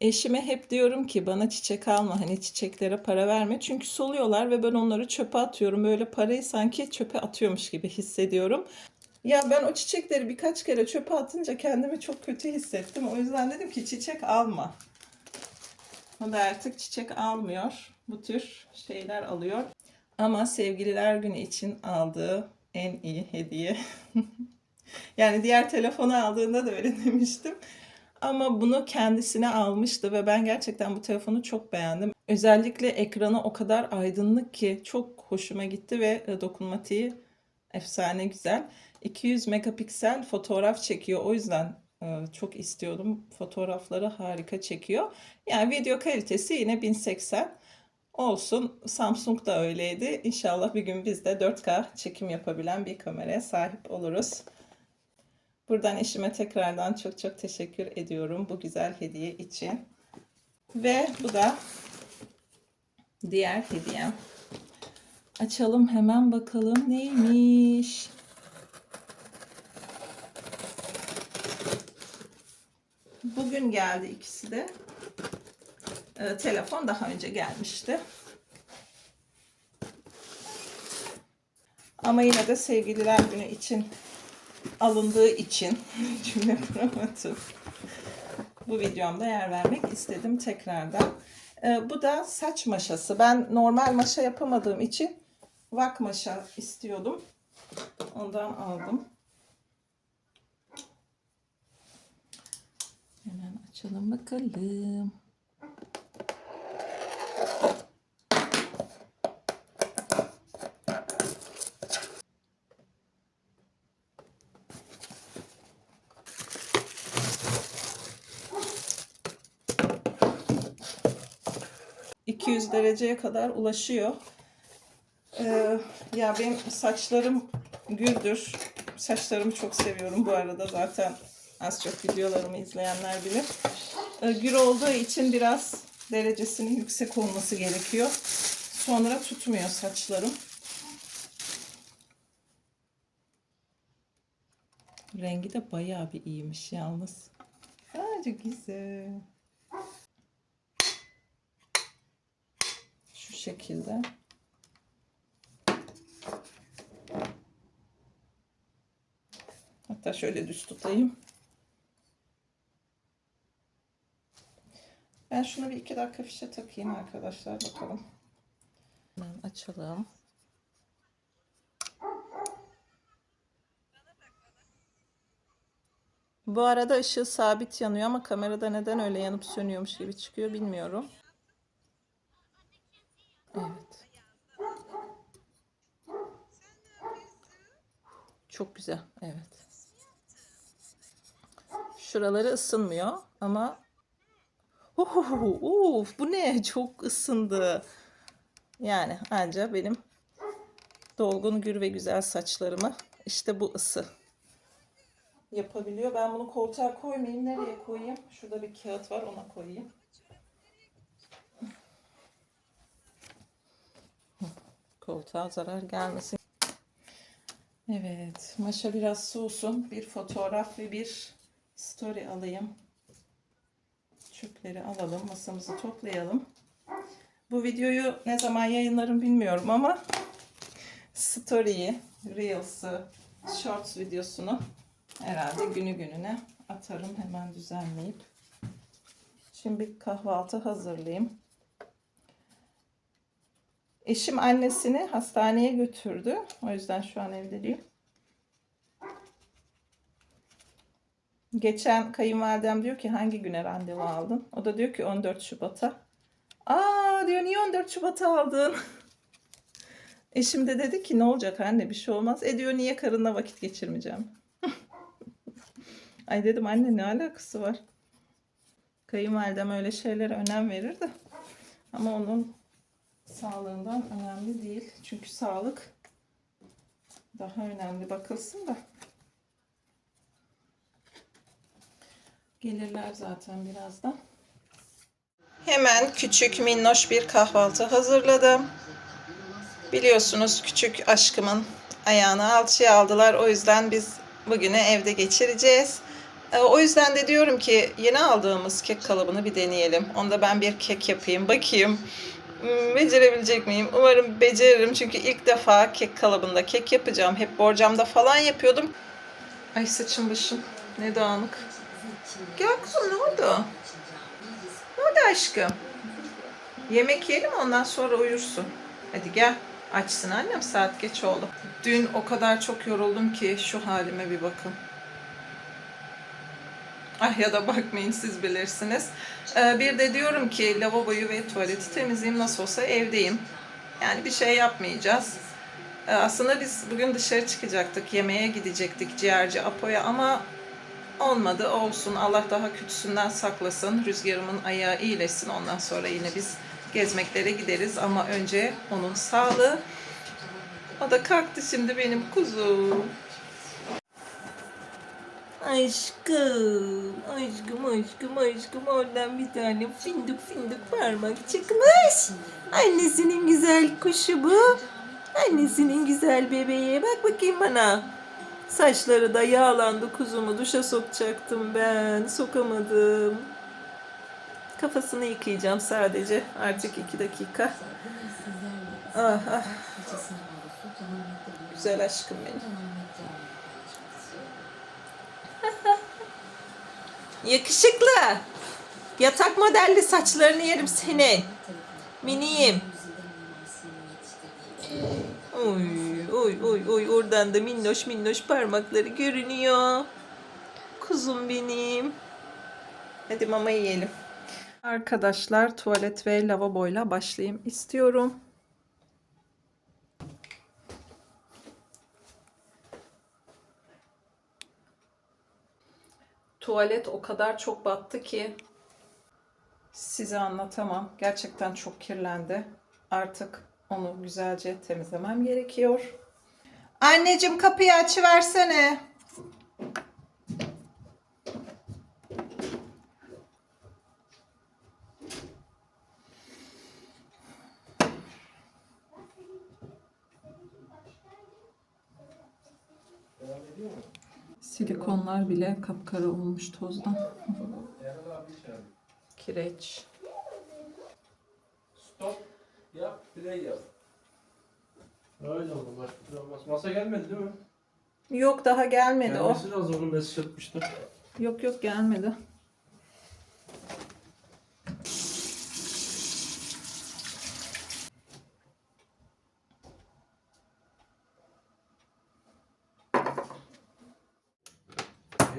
Eşime hep diyorum ki bana çiçek alma hani çiçeklere para verme. Çünkü soluyorlar ve ben onları çöpe atıyorum. Böyle parayı sanki çöpe atıyormuş gibi hissediyorum. Ya ben o çiçekleri birkaç kere çöpe atınca kendimi çok kötü hissettim. O yüzden dedim ki çiçek alma. O da artık çiçek almıyor. Bu tür şeyler alıyor. Ama sevgililer günü için aldığı en iyi hediye. yani diğer telefonu aldığında da öyle demiştim. Ama bunu kendisine almıştı ve ben gerçekten bu telefonu çok beğendim. Özellikle ekranı o kadar aydınlık ki çok hoşuma gitti ve e, dokunmatiği efsane güzel. 200 megapiksel fotoğraf çekiyor. O yüzden e, çok istiyordum. Fotoğrafları harika çekiyor. Yani video kalitesi yine 1080 olsun. Samsung da öyleydi. İnşallah bir gün biz de 4K çekim yapabilen bir kameraya sahip oluruz. Buradan eşime tekrardan çok çok teşekkür ediyorum bu güzel hediye için. Ve bu da diğer hediyem. Açalım hemen bakalım neymiş. Bugün geldi ikisi de. Ee, telefon daha önce gelmişti. Ama yine de sevgililer günü için alındığı için cümle kuramadım. Bu videomda yer vermek istedim tekrardan. Ee, bu da saç maşası. Ben normal maşa yapamadığım için vak maşa istiyordum. Ondan aldım. Hemen açalım bakalım. ...200 dereceye kadar ulaşıyor. Ee, ya benim saçlarım güldür. Saçlarımı çok seviyorum bu arada zaten az çok videolarımı izleyenler bilir. Ee, gür olduğu için biraz derecesinin yüksek olması gerekiyor. Sonra tutmuyor saçlarım. Rengi de bayağı bir iyiymiş yalnız. Çok güzel. Şu şekilde. Hatta şöyle düz tutayım. Ben şunu bir iki dakika fişe takayım arkadaşlar bakalım. Hemen açalım. Bu arada ışığı sabit yanıyor ama kamerada neden öyle yanıp sönüyormuş gibi çıkıyor bilmiyorum. Evet. Çok güzel. Evet. Şuraları ısınmıyor ama Uf, bu ne? Çok ısındı. Yani anca benim dolgun gür ve güzel saçlarımı işte bu ısı yapabiliyor. Ben bunu koltuğa koymayayım. Nereye koyayım? Şurada bir kağıt var ona koyayım. Koltuğa zarar gelmesin. Evet. Maşa biraz soğusun. Bir fotoğraf ve bir story alayım. Çöpleri alalım. Masamızı toplayalım. Bu videoyu ne zaman yayınlarım bilmiyorum ama story'yi, reels'ı, shorts videosunu herhalde günü gününe atarım hemen düzenleyip. Şimdi bir kahvaltı hazırlayayım. Eşim annesini hastaneye götürdü. O yüzden şu an evde değil. Geçen kayınvalidem diyor ki hangi güne randevu aldın? O da diyor ki 14 Şubat'a. Aa diyor niye 14 Şubat'a aldın? Eşim de dedi ki ne olacak anne bir şey olmaz. E diyor niye karınla vakit geçirmeyeceğim? Ay dedim anne ne alakası var? Kayınvalidem öyle şeylere önem verir de. Ama onun sağlığından önemli değil. Çünkü sağlık daha önemli bakılsın da. Gelirler zaten birazdan. Hemen küçük minnoş bir kahvaltı hazırladım. Biliyorsunuz küçük aşkımın ayağını alçıya aldılar. O yüzden biz bugünü evde geçireceğiz. E, O yüzden de diyorum ki yeni aldığımız kek kalıbını bir deneyelim. Onda ben bir kek yapayım. Bakayım. Hmm, Becerebilecek miyim? Umarım beceririm. Çünkü ilk defa kek kalıbında kek yapacağım. Hep borcamda falan yapıyordum. Ay saçım başım. Ne dağınık. Gel kızım ne oldu? Ne oldu aşkım? Yemek yiyelim ondan sonra uyursun. Hadi gel. Açsın annem saat geç oldu. Dün o kadar çok yoruldum ki şu halime bir bakın. Ah ya da bakmayın siz bilirsiniz. Ee, bir de diyorum ki lavaboyu ve tuvaleti temizleyeyim nasıl olsa evdeyim. Yani bir şey yapmayacağız. Ee, aslında biz bugün dışarı çıkacaktık, yemeğe gidecektik ciğerci Apo'ya ama olmadı olsun. Allah daha kötüsünden saklasın. Rüzgarımın ayağı iyileşsin. Ondan sonra yine biz gezmeklere gideriz ama önce onun sağlığı. O da kalktı şimdi benim kuzum. Aşkım, aşkım, aşkım, aşkım oradan bir tane fındık fındık parmak çıkmış. Annesinin güzel kuşu bu. Annesinin güzel bebeği. Bak bakayım bana. Saçları da yağlandı kuzumu. Duşa sokacaktım ben. Sokamadım. Kafasını yıkayacağım sadece. Artık iki dakika. Ah ah. Güzel aşkım benim. Yakışıklı. Yatak modelli saçlarını yerim senin. Miniyim. Oy oy oy oy oradan da minnoş minnoş parmakları görünüyor. Kuzum benim. Hadi mama yiyelim. Arkadaşlar tuvalet ve lavaboyla başlayayım istiyorum. Tuvalet o kadar çok battı ki size anlatamam. Gerçekten çok kirlendi. Artık onu güzelce temizlemem gerekiyor. Anneciğim kapıyı açıversene. Silikonlar bile kapkara olmuş tozdan. Kireç. Stop. Yap, play yap. Öyle oldu. Başka şey olmaz. Masa gelmedi değil mi? Yok daha gelmedi o. Gelmesi lazım. Onu mesaj atmıştı. Yok yok gelmedi.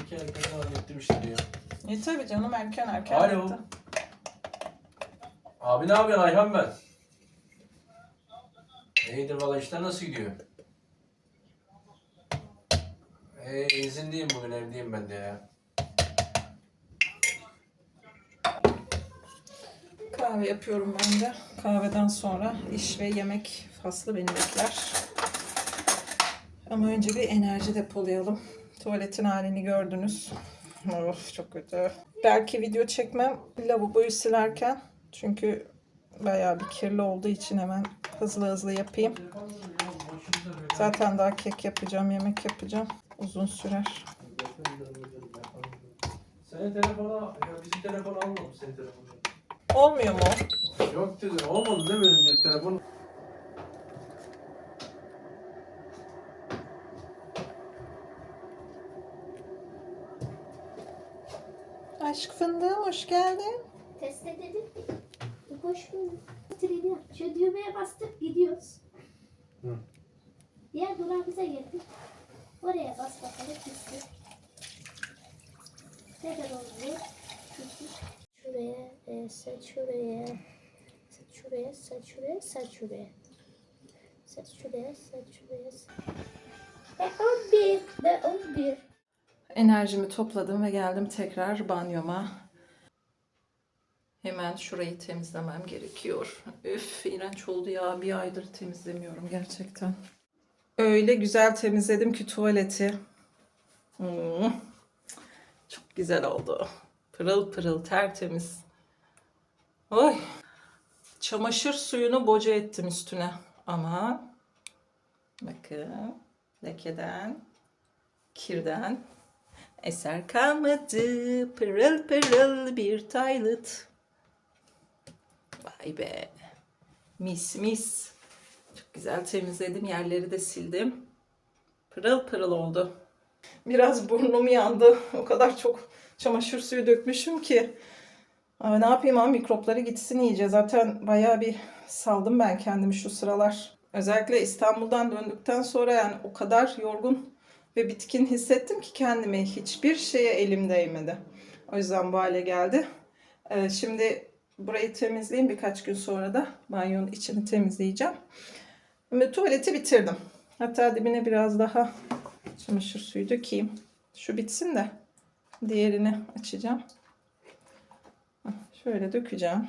Belki erken hallettim işte diyor. E tabi canım erken erken. Alo. bitti. Abi ne yapıyorsun Ayhan ben? İyidir valla işler nasıl gidiyor? Ee, izindeyim bugün evdeyim ben de ya. Kahve yapıyorum ben de. Kahveden sonra iş ve yemek faslı beni bekler. Ama önce bir enerji depolayalım. Tuvaletin halini gördünüz. Of çok kötü. Belki video çekmem lavaboyu silerken. Çünkü bayağı bir kirli olduğu için hemen hızlı hızlı yapayım. Zaten daha kek yapacağım, yemek yapacağım. Uzun sürer. Senin telefona, ya bizim telefonu almadım senin telefonu. Olmuyor mu? Yok dedi, olmadı değil mi telefon? Aşk fındığım hoş geldin. Test edelim. Hoş bulduk. Treni şu düğmeye bastık gidiyoruz. Hı. Diğer durağımıza geldik. Oraya bas bakalım gitsin. Tekrar oluyor. Gittik. Şuraya, e, set şuraya. Set şuraya, set şuraya, set şuraya. Set şuraya, set şuraya. Ve 11, ve 11. Enerjimi topladım ve geldim tekrar banyoma. Hemen şurayı temizlemem gerekiyor. Üf, iğrenç oldu ya. Bir aydır temizlemiyorum gerçekten. Öyle güzel temizledim ki tuvaleti. Hmm, Çok güzel oldu. Pırıl pırıl tertemiz. Oy. Çamaşır suyunu boca ettim üstüne. Ama bakın lekeden, kirden Eser kalmadı pırıl pırıl bir taylıt. Vay be. Mis mis. Çok güzel temizledim. Yerleri de sildim. Pırıl pırıl oldu. Biraz burnum yandı. O kadar çok çamaşır suyu dökmüşüm ki. Ama ne yapayım ama mikropları gitsin iyice. Zaten bayağı bir saldım ben kendimi şu sıralar. Özellikle İstanbul'dan döndükten sonra yani o kadar yorgun ve bitkin hissettim ki kendimi hiçbir şeye elim değmedi. O yüzden bu hale geldi. Ee, şimdi burayı temizleyeyim birkaç gün sonra da banyonun içini temizleyeceğim. Şimdi tuvaleti bitirdim. Hatta dibine biraz daha çamaşır suyu dökeyim. Şu bitsin de diğerini açacağım. Hah, Şöyle dökeceğim.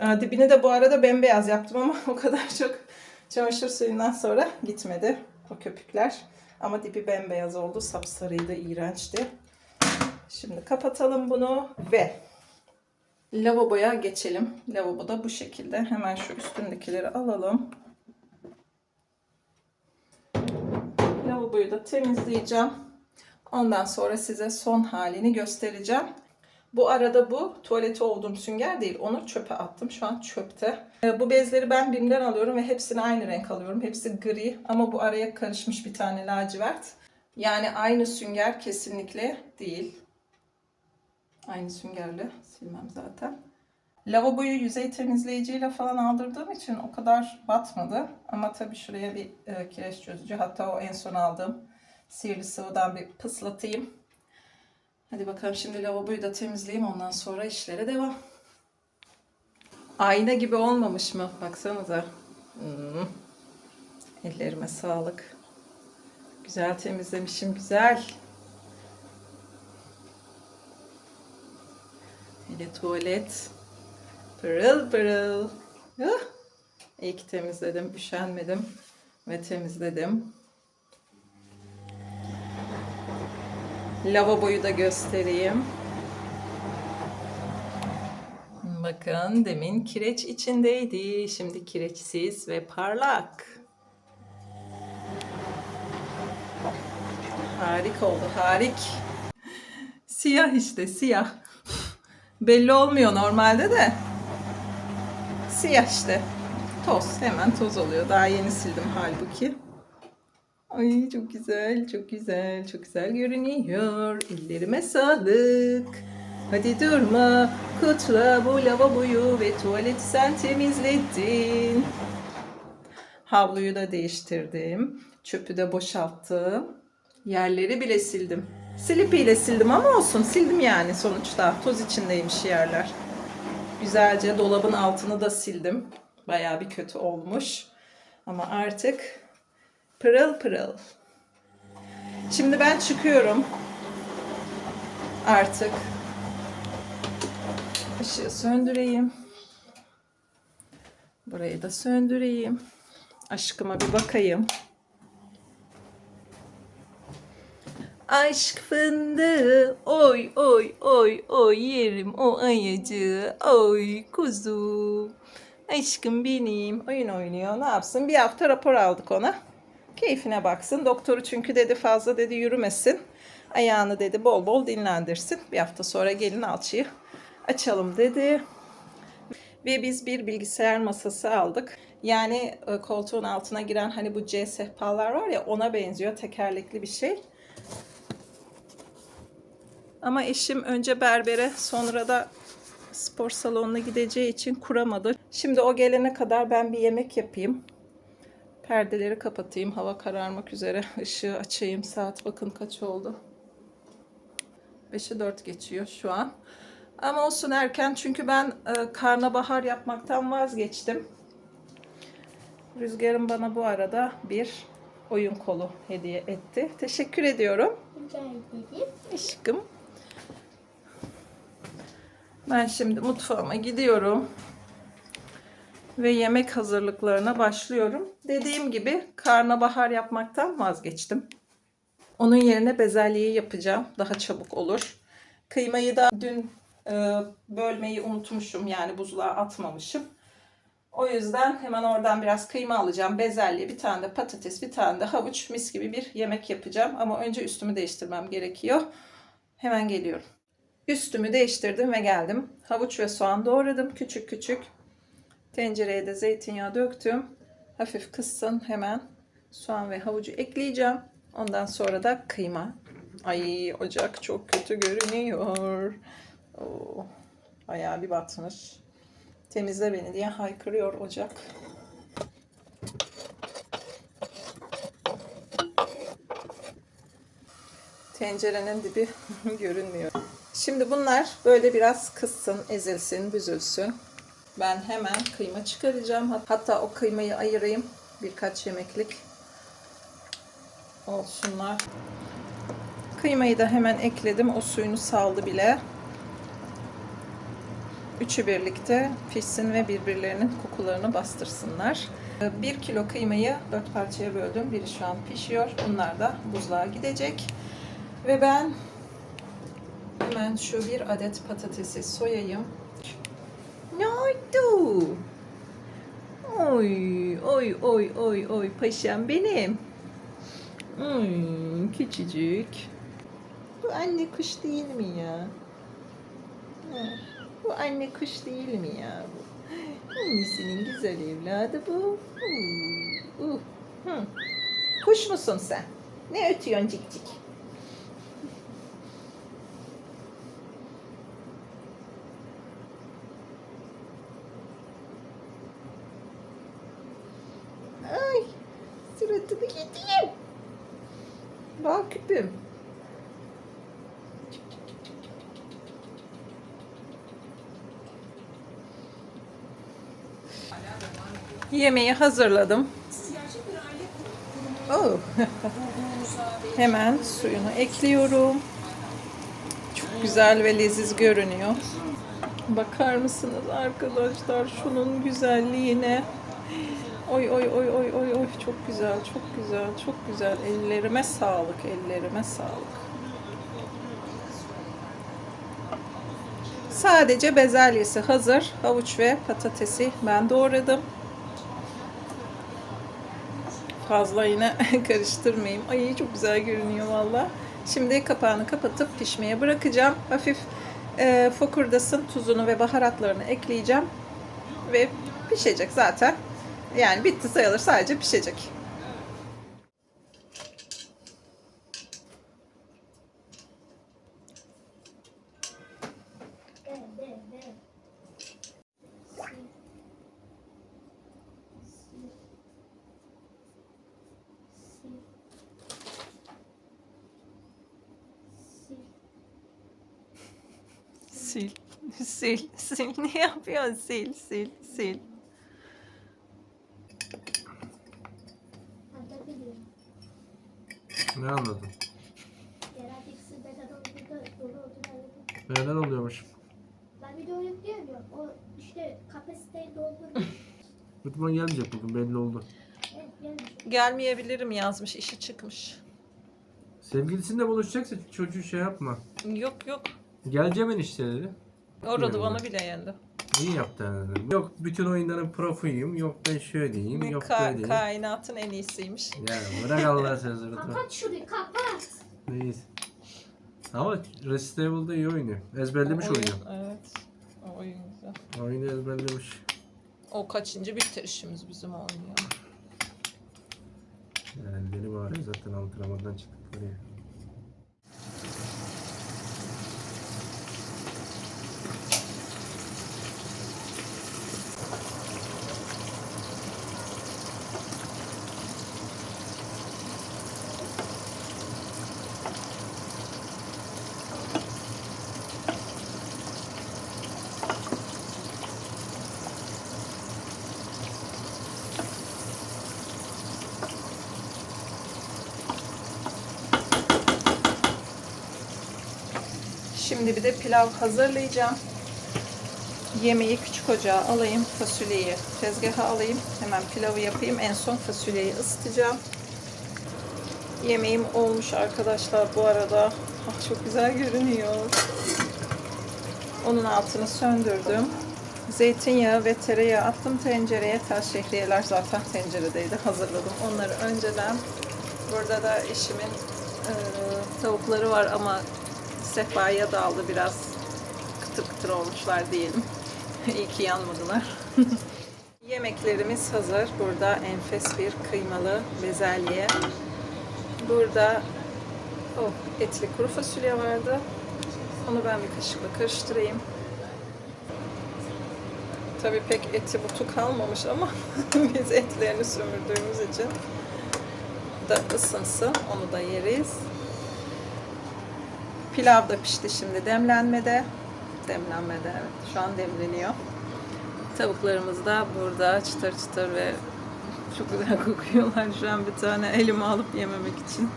Aa, dibini de bu arada bembeyaz yaptım ama o kadar çok çamaşır suyundan sonra gitmedi o köpükler. Ama dibi bembeyaz oldu. Sapsarıydı, iğrençti. Şimdi kapatalım bunu ve lavaboya geçelim. Lavabo da bu şekilde. Hemen şu üstündekileri alalım. Lavaboyu da temizleyeceğim. Ondan sonra size son halini göstereceğim. Bu arada bu tuvalete olduğum sünger değil. Onu çöpe attım. Şu an çöpte. Ee, Bu bezleri ben BİM'den alıyorum ve hepsini aynı renk alıyorum. Hepsi gri ama bu araya karışmış bir tane lacivert. Yani aynı sünger kesinlikle değil. Aynı süngerle silmem zaten. Lavaboyu yüzey temizleyiciyle falan aldırdığım için o kadar batmadı. Ama tabii şuraya bir e, kireç çözücü hatta o en son aldığım sihirli sıvıdan bir pıslatayım. Hadi bakalım şimdi lavaboyu da temizleyeyim ondan sonra işlere devam. Ayna gibi olmamış mı? Baksanıza. Hmm. Ellerime sağlık. Güzel temizlemişim güzel. Hele tuvalet. Pırıl pırıl. Ah! İyi ki temizledim, üşenmedim ve temizledim. Lavaboyu da göstereyim. Bakın demin kireç içindeydi. Şimdi kireçsiz ve parlak. Harika oldu, harik. Siyah işte, siyah. Belli olmuyor normalde de. Siyah işte. Toz, hemen toz oluyor. Daha yeni sildim halbuki. Ay çok güzel, çok güzel, çok güzel görünüyor. Ellerime sağlık. Hadi durma, kutla bu lavaboyu ve tuvaleti sen temizledin. Havluyu da değiştirdim. Çöpü de boşalttım. Yerleri bile sildim. Silipi ile sildim ama olsun sildim yani sonuçta. Toz içindeymiş yerler. Güzelce dolabın altını da sildim. Bayağı bir kötü olmuş. Ama artık pırıl pırıl. Şimdi ben çıkıyorum. Artık. Işığı söndüreyim. Burayı da söndüreyim. Aşkıma bir bakayım. Aşk fındığı oy oy oy oy yerim o ayıcı oy kuzum. Aşkım benim oyun oynuyor ne yapsın bir hafta rapor aldık ona. Keyfine baksın doktoru çünkü dedi fazla dedi yürümesin. Ayağını dedi bol bol dinlendirsin. Bir hafta sonra gelin alçıyı açalım dedi. Ve biz bir bilgisayar masası aldık. Yani e, koltuğun altına giren hani bu C sehpalar var ya ona benziyor tekerlekli bir şey. Ama eşim önce berbere sonra da spor salonuna gideceği için kuramadı. Şimdi o gelene kadar ben bir yemek yapayım. Perdeleri kapatayım. Hava kararmak üzere. Işığı açayım. Saat bakın kaç oldu. 5'e 4 geçiyor şu an. Ama olsun erken çünkü ben e, karnabahar yapmaktan vazgeçtim. Rüzgar'ın bana bu arada bir oyun kolu hediye etti. Teşekkür ediyorum. Rica ederim. Aşkım. Ben şimdi mutfağıma gidiyorum. Ve yemek hazırlıklarına başlıyorum. Dediğim gibi karnabahar yapmaktan vazgeçtim. Onun yerine bezelyeyi yapacağım. Daha çabuk olur. Kıymayı da dün e, bölmeyi unutmuşum. Yani buzluğa atmamışım. O yüzden hemen oradan biraz kıyma alacağım. Bezelye, bir tane de patates, bir tane de havuç mis gibi bir yemek yapacağım. Ama önce üstümü değiştirmem gerekiyor. Hemen geliyorum. Üstümü değiştirdim ve geldim. Havuç ve soğan doğradım küçük küçük. Tencereye de zeytinyağı döktüm. Hafif kızsın hemen soğan ve havucu ekleyeceğim. Ondan sonra da kıyma. Ay ocak çok kötü görünüyor. Oo, bayağı bir batmış. Temizle beni diye haykırıyor ocak. Tencerenin dibi görünmüyor. Şimdi bunlar böyle biraz kızsın, ezilsin, büzülsün. Ben hemen kıyma çıkaracağım. Hat- Hatta o kıymayı ayırayım. Birkaç yemeklik olsunlar. Kıymayı da hemen ekledim. O suyunu saldı bile. Üçü birlikte pişsin ve birbirlerinin kokularını bastırsınlar. 1 kilo kıymayı 4 parçaya böldüm. Biri şu an pişiyor. Bunlar da buzluğa gidecek. Ve ben hemen şu bir adet patatesi soyayım. Ne oldu? Oy, oy, oy, oy, oy paşam benim. Oy, küçücük. Bu anne kuş değil mi ya? Ha, Bu anne kuş değil mi ya bu? Annesinin güzel evladı bu. Uh, uh. Kuş musun sen? Ne ötüyorsun cik cik? Küpüm. Yemeği hazırladım. Oh. Hemen suyunu ekliyorum. Çok güzel ve leziz görünüyor. Bakar mısınız arkadaşlar şunun güzelliğine? Oy oy oy oy oy oy çok güzel çok güzel çok güzel ellerime sağlık ellerime sağlık. Sadece bezelyesi hazır. Havuç ve patatesi ben doğradım. Fazla yine karıştırmayayım. Ay çok güzel görünüyor valla. Şimdi kapağını kapatıp pişmeye bırakacağım. Hafif e, fokurdasın. Tuzunu ve baharatlarını ekleyeceğim. Ve pişecek zaten. Yani bitti sayılır. Sadece pişecek. Sil. Sil, sil. Ne yapıyorsun? Sil, sil, sil. Ne anladın? Neler oluyormuş? Ben video yüklüyorum ya. O işte kapasiteyi dolduruyor. Lütfen gelmeyecek bugün belli oldu. evet, gelmiş. Gelmeyebilirim yazmış. işi çıkmış. Sevgilisiyle buluşacaksa çocuğu şey yapma. Yok yok. Geleceğim enişte dedi. Orada Yani. bana bile yendi. İyi yaptı yani. Yok bütün oyunların profuyum. Yok ben şöyle diyeyim. Ne Yok ka- böyle diyeyim. kainatın en iyisiymiş. Ya bırak Allah sözünü. Kapat şurayı kapat. Neyiz? Ama Resident Evil'da iyi oynuyor. Ezberlemiş oyun- oyunu. Evet. O oyun güzel. Oyunu ezberlemiş. O kaçıncı bitirişimiz bizim oyun ya. Yani deli bağırıyor zaten antrenmandan çıktıkları ya. Şimdi bir de pilav hazırlayacağım. Yemeği küçük ocağa alayım. Fasulyeyi tezgaha alayım. Hemen pilavı yapayım. En son fasulyeyi ısıtacağım. Yemeğim olmuş arkadaşlar bu arada. Ah, çok güzel görünüyor. Onun altını söndürdüm. Zeytinyağı ve tereyağı attım tencereye. Taş şehriyeler zaten tenceredeydi. Hazırladım onları önceden. Burada da eşimin e, tavukları var ama sehpaya dağıldı biraz. Kıtır kıtır olmuşlar diyelim. İyi ki yanmadılar. Yemeklerimiz hazır. Burada enfes bir kıymalı bezelye. Burada oh, etli kuru fasulye vardı. Onu ben bir kaşıkla karıştırayım. Tabii pek eti butu kalmamış ama biz etlerini sömürdüğümüz için da ısınsın. Onu da yeriz. Pilav da pişti şimdi demlenmede. Demlenmede evet. Şu an demleniyor. Tavuklarımız da burada çıtır çıtır ve çok güzel kokuyorlar. Şu an bir tane elime alıp yememek için.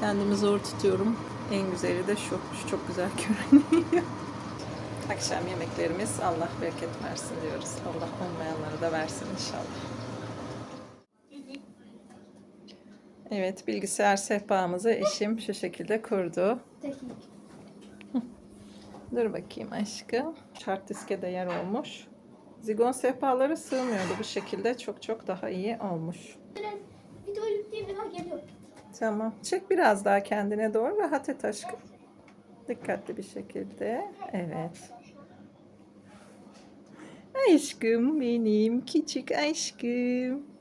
Kendimi zor tutuyorum. En güzeli de şu. Şu çok güzel görünüyor. Akşam yemeklerimiz Allah bereket versin diyoruz. Allah olmayanları da versin inşallah. Evet bilgisayar sehpamızı eşim şu şekilde kurdu. Dakika. Dur bakayım aşkım. Şart diske de yer olmuş. Zigon sehpaları sığmıyordu bu şekilde. Çok çok daha iyi olmuş. Video yükleyeyim daha geliyor. Tamam. Çek biraz daha kendine doğru. Rahat et aşkım. Dikkatli bir şekilde. Evet. Aşkım benim. Küçük aşkım.